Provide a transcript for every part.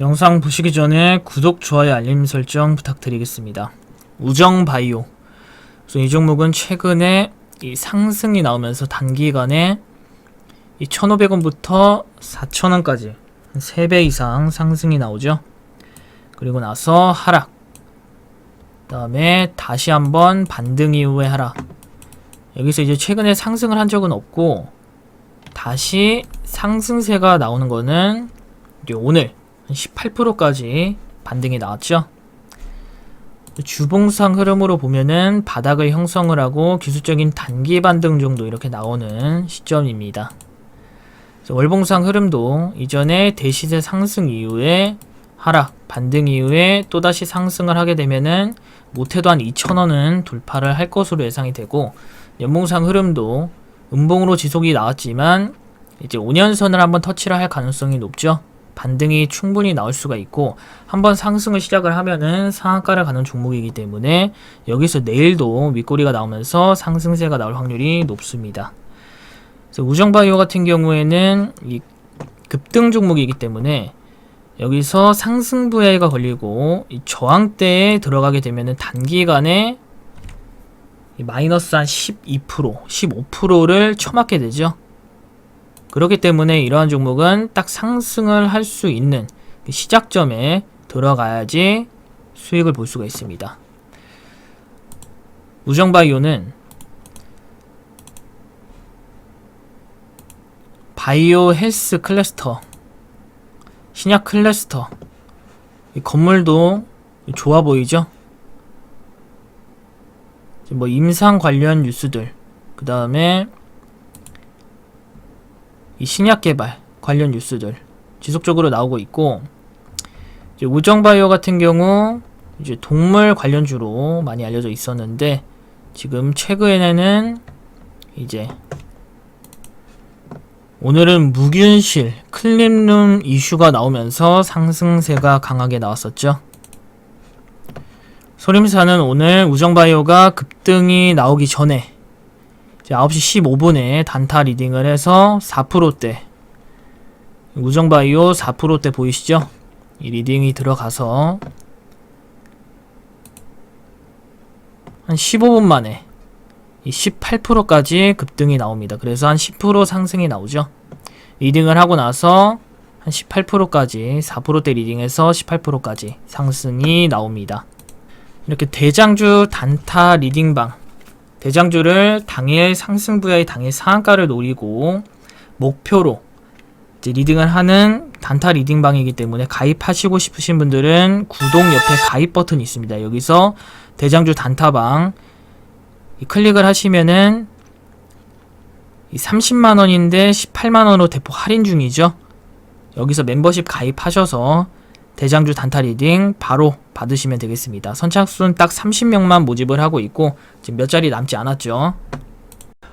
영상 보시기 전에 구독, 좋아요, 알림 설정 부탁드리겠습니다. 우정바이오. 이 종목은 최근에 이 상승이 나오면서 단기간에 이 1,500원부터 4,000원까지 한 3배 이상 상승이 나오죠. 그리고 나서 하락. 그다음에 다시 한번 반등 이후에 하락. 여기서 이제 최근에 상승을 한 적은 없고 다시 상승세가 나오는 거는 이제 오늘 18%까지 반등이 나왔죠. 주봉상 흐름으로 보면은 바닥을 형성을 하고 기술적인 단기 반등 정도 이렇게 나오는 시점입니다. 월봉상 흐름도 이전에 대시세 상승 이후에 하락, 반등 이후에 또다시 상승을 하게 되면은 못해도 한 2,000원은 돌파를 할 것으로 예상이 되고 연봉상 흐름도 음봉으로 지속이 나왔지만 이제 5년선을 한번 터치를 할 가능성이 높죠. 반등이 충분히 나올 수가 있고 한번 상승을 시작을 하면은 상한가를 가는 종목이기 때문에 여기서 내일도 윗꼬리가 나오면서 상승세가 나올 확률이 높습니다. 그래서 우정바이오 같은 경우에는 이 급등 종목이기 때문에 여기서 상승 부해가 걸리고 이 저항대에 들어가게 되면은 단기간에 이 마이너스 한 12%, 15%를 쳐맞게 되죠. 그렇기 때문에 이러한 종목은 딱 상승을 할 수 있는 그 시작점에 들어가야지 수익을 볼 수가 있습니다. 우정바이오는 바이오 헬스 클래스터, 신약 클래스터, 이 건물도 좋아 보이죠? 뭐 임상 관련 뉴스들, 그 다음에 이 신약 개발 관련 뉴스들 지속적으로 나오고 있고 이제 우정바이오 같은 경우 이제 동물 관련주로 많이 알려져 있었는데 지금 최근에는 이제 오늘은 무균실 클린룸 이슈가 나오면서 상승세가 강하게 나왔었죠. 소림사는 오늘 우정바이오가 급등이 나오기 전에 이제 9시 15분에 단타 리딩을 해서 4%대 우정바이오 4%대 보이시죠? 이 리딩이 들어가서 한 15분 만에 이 18%까지 급등이 나옵니다. 그래서 한 10% 상승이 나오죠. 리딩을 하고 나서 한 18%까지 4%대 리딩에서 18%까지 상승이 나옵니다. 이렇게 대장주 단타 리딩방 대장주를 당일 상승 부여의 당일 상한가를 노리고 목표로 리딩을 하는 단타 리딩방이기 때문에 가입하시고 싶으신 분들은 구독 옆에 가입 버튼이 있습니다. 여기서 대장주 단타방 이 클릭을 하시면은 이 30만 원인데 18만 원으로 대폭 할인 중이죠. 여기서 멤버십 가입하셔서 대장주 단타 리딩 바로 받으시면 되겠습니다. 선착순 딱 30명만 모집을 하고 있고 지금 몇 자리 남지 않았죠.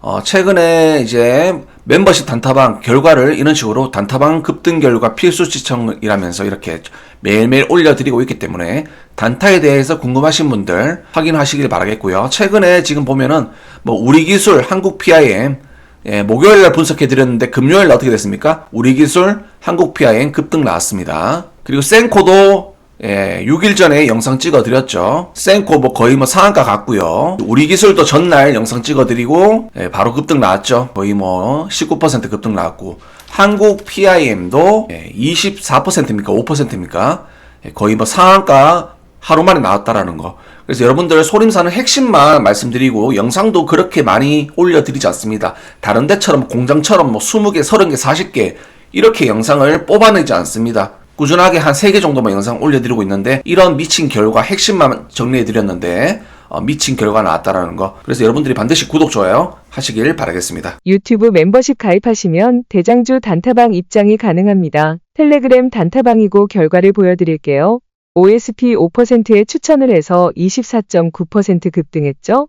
어, 최근에 이제 멤버십 단타방 결과를 이런 식으로 단타방 급등 결과 필수 시청이라면서 이렇게 매일매일 올려드리고 있기 때문에 단타에 대해서 궁금하신 분들 확인하시길 바라겠고요. 최근에 지금 보면은 뭐 우리 기술 한국 PIM 예, 목요일 날 분석해 드렸는데 금요일 날 어떻게 됐습니까? 우리 기술 한국 PIM 급등 나왔습니다. 그리고 센코도 예, 6일 전에 영상 찍어 드렸죠. 센코 뭐 거의 뭐 상한가 갔고요. 우리 기술도 전날 영상 찍어 드리고 예, 바로 급등 나왔죠. 거의 뭐 19% 급등 나왔고 한국 PIM도 예, 24%입니까? 5%입니까? 예, 거의 뭐 상한가 하루 만에 나왔다라는 거. 그래서 여러분들 소림사는 핵심만 말씀드리고 영상도 그렇게 많이 올려드리지 않습니다. 다른 데처럼 공장처럼 뭐 20개, 30개, 40개 이렇게 영상을 뽑아내지 않습니다. 꾸준하게 한 3개 정도만 영상 올려드리고 있는데 이런 미친 결과 핵심만 정리해드렸는데 어, 미친 결과 나왔다라는 거. 그래서 여러분들이 반드시 구독, 좋아요 하시길 바라겠습니다. 유튜브 멤버십 가입하시면 대장주 단타방 입장이 가능합니다. 텔레그램 단타방이고 결과를 보여드릴게요. OSP 5%에 추천을 해서 24.9% 급등했죠?